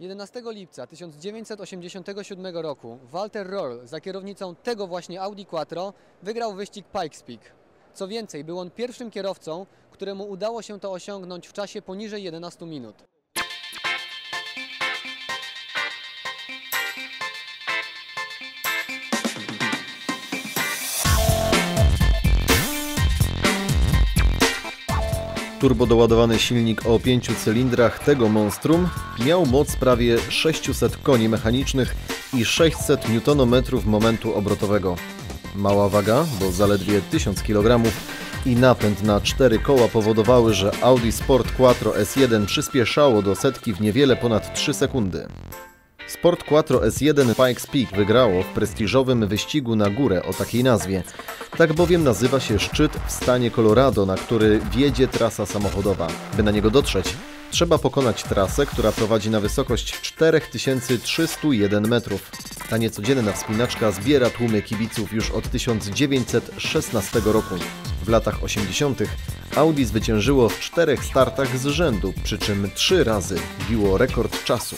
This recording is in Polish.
11 lipca 1987 roku Walter Roll za kierownicą tego właśnie Audi Quattro wygrał wyścig Pikes Peak. Co więcej, był on pierwszym kierowcą, któremu udało się to osiągnąć w czasie poniżej 11 minut. Turbodoładowany silnik o pięciu cylindrach tego monstrum miał moc prawie 600 koni mechanicznych i 600 Nm momentu obrotowego. Mała waga, bo zaledwie 1000 kg i napęd na cztery koła powodowały, że Audi Sport Quattro S1 przyspieszało do setki w niewiele ponad 3 sekundy. Sport Quattro S1 Pikes Peak wygrało w prestiżowym wyścigu na górę o takiej nazwie. Tak bowiem nazywa się szczyt w stanie Colorado, na który wiedzie trasa samochodowa. By na niego dotrzeć, trzeba pokonać trasę, która prowadzi na wysokość 4301 metrów. Ta niecodzienna wspinaczka zbiera tłumy kibiców już od 1916 roku. W latach 80. Audi zwyciężyło w czterech startach z rzędu, przy czym trzy razy biło rekord czasu.